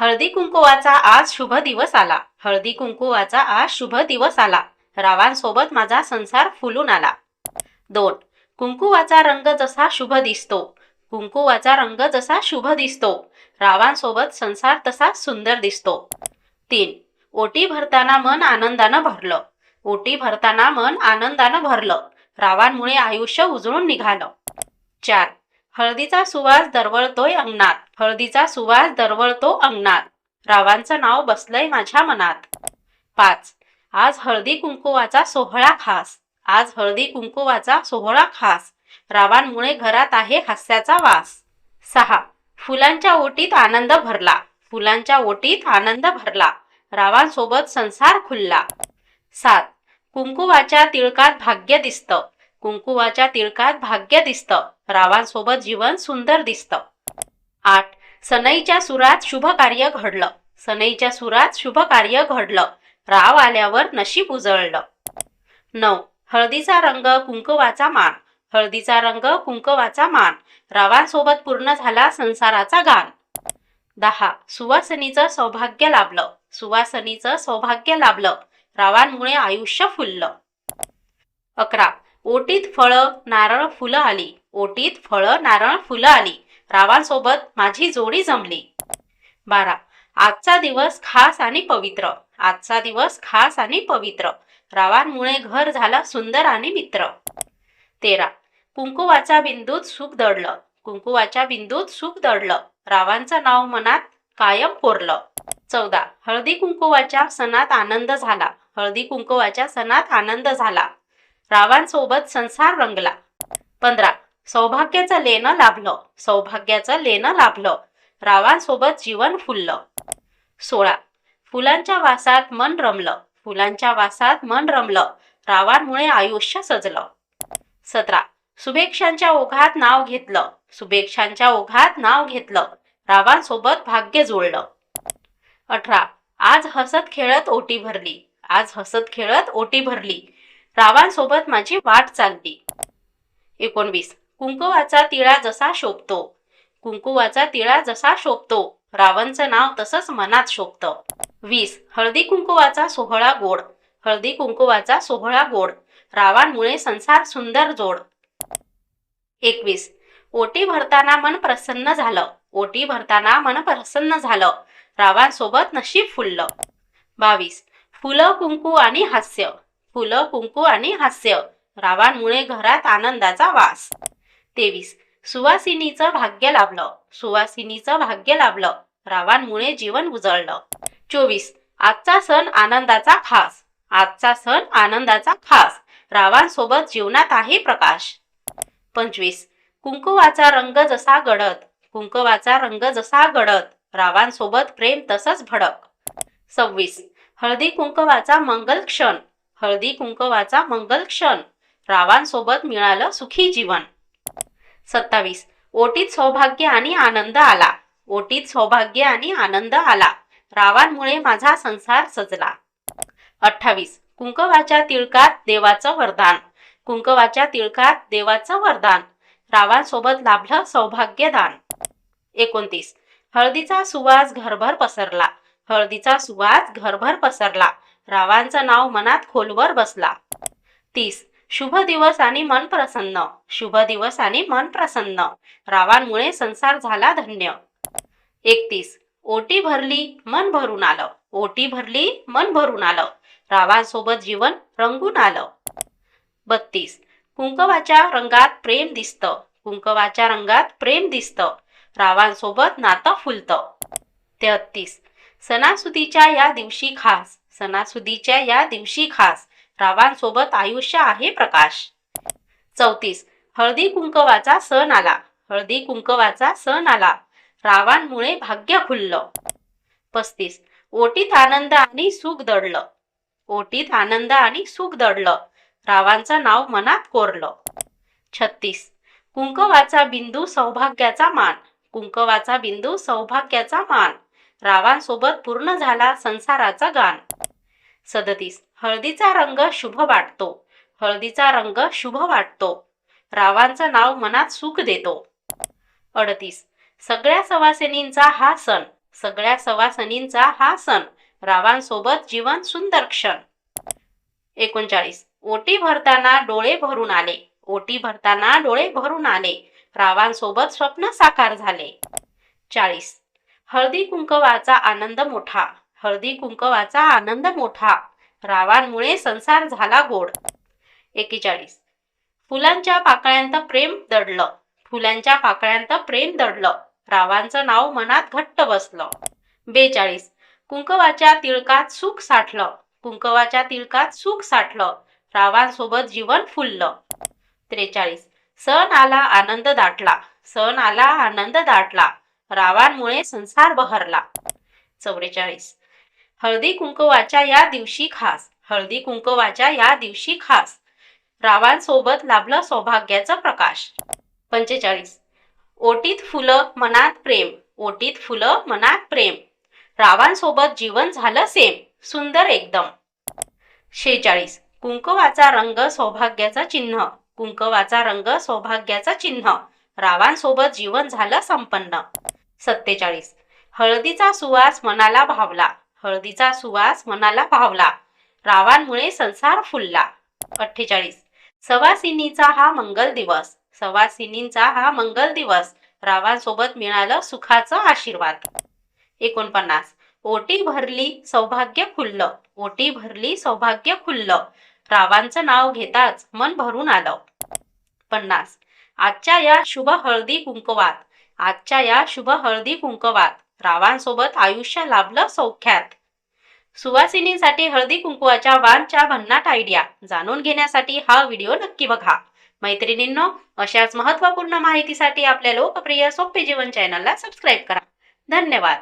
हळदी कुंकुवाचा आज शुभ दिवस आला. हळदी कुंकुवाचा आज शुभ दिवस आला. रावांसोबत माझा संसार फुलून आला. दोन कुंकुवाचा रंग जसा शुभ दिसतो. कुंकुवाचा रंग जसा शुभ दिसतो. रावांसोबत संसार तसा सुंदर दिसतो. तीन ओटी भरताना मन आनंदानं भरलं. ओटी भरताना मन आनंदानं भरलं. रावांमुळे आयुष्य उजळून निघालं. चार हळदीचा सुवास दरवळतोय अंगणात. हळदीचा सुवास दरवळतो अंगणात. रावांचं नाव बसलंय माझ्या मनात. पाच. आज हळदी कुंकुवाचा सोहळा खास. आज हळदी कुंकुवाचा सोहळा खास. रावांमुळे घरात आहे हास्याचा वास. सहा. फुलांच्या ओटीत आनंद भरला. फुलांच्या ओटीत आनंद भरला. रावांसोबत संसार खुलला. सात. कुंकुवाच्या तिळकात भाग्य दिसतं. कुंकुवाच्या तिळकात भाग्य दिसतं. रावांसोबत जीवन सुंदर दिसतं. आठ. सनईच्या सुरात शुभ कार्य घडलं. सनईच्या सुरात शुभ कार्य घडलं. राव आल्यावर नशीब उजळलं. नऊ. हळदीचा रंग कुंकवाचा मान. हळदीचा रंग कुंकवाचा मान. रावांसोबत पूर्ण झाला संसाराचा गान. दहा. सुवासनीचं सौभाग्य लाभलं. सुवासनीचं सौभाग्य लाभलं. रावांमुळे आयुष्य फुललं. अकरा. ओटीत फळं नारळ फुलं आली. ओटीत फळं नारळ फुलं आली. रावांसोबत माझी जोडी जमली. बारा. आजचा दिवस खास आणि पवित्र. आजचा दिवस खास आणि पवित्र. रावांमुळे घर झालं सुंदर आणि मित्र. तेरा. कुंकुवाचा बिंदूत सुख दडलं. कुंकुवाच्या बिंदूत सुख दडलं. रावांचं नाव मनात कायम कोरलं. चौदा. हळदी कुंकुवाच्या सणात आनंद झाला. हळदी कुंकुवाच्या सणात आनंद झाला. रावांसोबत संसार रंगला. पंधरा. सौभाग्याचं लेणं लाभलं. सौभाग्याचं लेणं लाभलं. रावांसोबत जीवन फुललं. सोळा. फुलांच्या वासात मन रमलं. फुलांच्या वासात मन रमलं. रावांमुळे आयुष्य सजलं. सतरा. शुभेच्छांच्या ओघात नाव घेतलं. शुभेच्छांच्या ओघात नाव घेतलं. रावांसोबत भाग्य जुळलं. अठरा. आज हसत खेळत ओटी भरली. आज हसत खेळत ओटी भरली. रावांसोबत माझी वाट चालली. एकोणवीस. कुंकुवाचा तिळा जसा शोभतो. कुंकुवाचा तिळा जसा शोभतो. रावणचं नाव तसंच मनात शोभतं. वीस. हळदी कुंकुवाचा सोहळा गोड. हळदी कुंकुवाचा सोहळा गोड. रावांमुळे संसार सुंदर जोड. एकवीस. ओटी भरताना मन प्रसन्न झालं. ओटी भरताना मन प्रसन्न झालं. रावांसोबत नशीब फुललं. बावीस. फुलं कुंकू आणि हास्य. फुलं कुंकू आणि हास्य. रावांमुळे घरात आनंदाचा वास. तेवीस. सुवासिनीचं भाग्य लाभलं. सुवासिनीचं भाग्य लाभलं. रावांमुळे जीवन उजळलं. चोवीस. आजचा सण आनंदाचा खास. आजचा सण आनंदाचा खास. रावांसोबत जीवनात आहे प्रकाश. पंचवीस. कुंकुवाचा रंग जसा गडद. कुंकुवाचा रंग जसा गडद. रावांसोबत प्रेम तसंच भडक. सव्वीस. हळदी कुंकवाचा मंगल क्षण. हळदी कुंकवाचा मंगल क्षण. रावांसोबत मिळालं सुखी जीवन. सत्तावीस. ओटीत सौभाग्य आणि आनंद आला. ओटीत सौभाग्य आणि आनंद आला. रावांमुळे माझा संसार सजला. अठ्ठावीस. कुंकवाच्या तिळकात देवाचं वरदान. कुंकवाच्या तिळकात देवाचं वरदान. रावांसोबत लाभलं सौभाग्यदान. एकोणतीस. हळदीचा सुवास घरभर पसरला. हळदीचा सुवास घरभर पसरला. रावांचं नाव मनात खोलवर बसला. तीस. शुभ दिवस आणि मन प्रसन्न. शुभ दिवस आणि मन प्रसन्न. रावांमुळे संसार झाला धन्य. एकतीस. ओटी भरली मन भरून आलं. ओटी भरली मन भरून आलं. रावांसोबत जीवन रंगून आलं. बत्तीस. कुंकवाच्या रंगात प्रेम दिसतं. कुंकवाच्या रंगात प्रेम दिसतं. रावांसोबत नातं फुलतं. तेहत्तीस. सणासुदीच्या या दिवशी खास. सणासुदीच्या या दिवशी खास. रावांसोबत आयुष्य आहे प्रकाश. चौतीस. हळदी कुंकवाचा सण आला. हळदी कुंकवाचा सण आला. रावांमुळे भाग्य खुललं. पस्तीस. ओटीत आनंद आणि सुख दडलं. ओटीत आनंद आणि सुख दडलं. रावांचं नाव मनात कोरलं. छत्तीस. कुंकवाचा बिंदू सौभाग्याचा मान. कुंकवाचा बिंदू सौभाग्याचा मान. रावांसोबत पूर्ण झाला संसाराचा गान. सदतीस. हळदीचा रंग शुभ वाटतो. हळदीचा रंग शुभ वाटतो. रावांचं नाव मनात सुख देतो. अडतीस. सगळ्या सवासिनींचा हा सण. सगळ्या सवासनींचा हा सण. रावांसोबत जीवन सुंदर क्षण. एकोणचाळीस. ओटी भरताना डोळे भरून आले. ओटी भरताना डोळे भरून आले. रावांसोबत स्वप्न साकार झाले. चाळीस. हळदी कुंकवाचा आनंद मोठा. हळदी कुंकवाचा आनंद मोठा. रावांमुळे संसार झाला गोड. एकेचाळीस. फुलांच्या पाकळ्यांत प्रेम दडलं. फुलांच्या पाकळ्यांत प्रेम दडलं. रावांचं नाव मनात घट्ट बसलं. बेचाळीस. कुंकवाच्या तिळकात सुख साठलं. कुंकवाच्या तिळकात सुख साठलं. रावांसोबत जीवन फुललं. त्रेचाळीस. सण आला आनंद दाटला. सण आला आनंद दाटला. रावांमुळे संसार बहरला. चौवेचाळीस. हळदी कुंकवाच्या या दिवशी खास. हळदी कुंकवाच्या या दिवशी खास. रावांसोबत लाभलं सौभाग्याचं प्रकाश. पंचेचाळीस. ओटीत फुलं मनात प्रेम. ओटीत फुलं मनात प्रेम. रावांसोबत जीवन झालं सेम. सुंदर एकदम. शेचाळीस कुंकवाचा रंग सौभाग्याचा चिन्ह. कुंकवाचा रंग सौभाग्याचा चिन्ह. रावांसोबत जीवन झालं संपन्न. सत्तेचाळीस. हळदीचा सुवास मनाला भावला. हळदीचा सुवास मनाला भावला. रावांमुळे संसार फुलला. अठ्ठेचाळीस. सवासिनीचा हा मंगल दिवस. सवासिनींचा हा मंगल दिवस. रावांसोबत मिळालं सुखाचं आशीर्वाद. एकोणपन्नास. ओटी भरली सौभाग्य खुललं. ओटी भरली सौभाग्य खुललं. रावांचं नाव घेताच मन भरून आलं. पन्नास. आजच्या या शुभ हळदी कुंकवात. आजच्या या शुभ हळदी कुंकवात. रावांसोबत आयुष्य लाभलं सौख्यात. सुवासिनींसाठी हळदी कुंकुवाच्या वानच्या भन्नाट आयडिया जाणून घेण्यासाठी हा व्हिडिओ नक्की बघा. मैत्रिणींनो अशाच महत्त्वपूर्ण माहितीसाठी आपल्या लोकप्रिय सोपे जीवन चॅनलला सबस्क्राईब करा. धन्यवाद.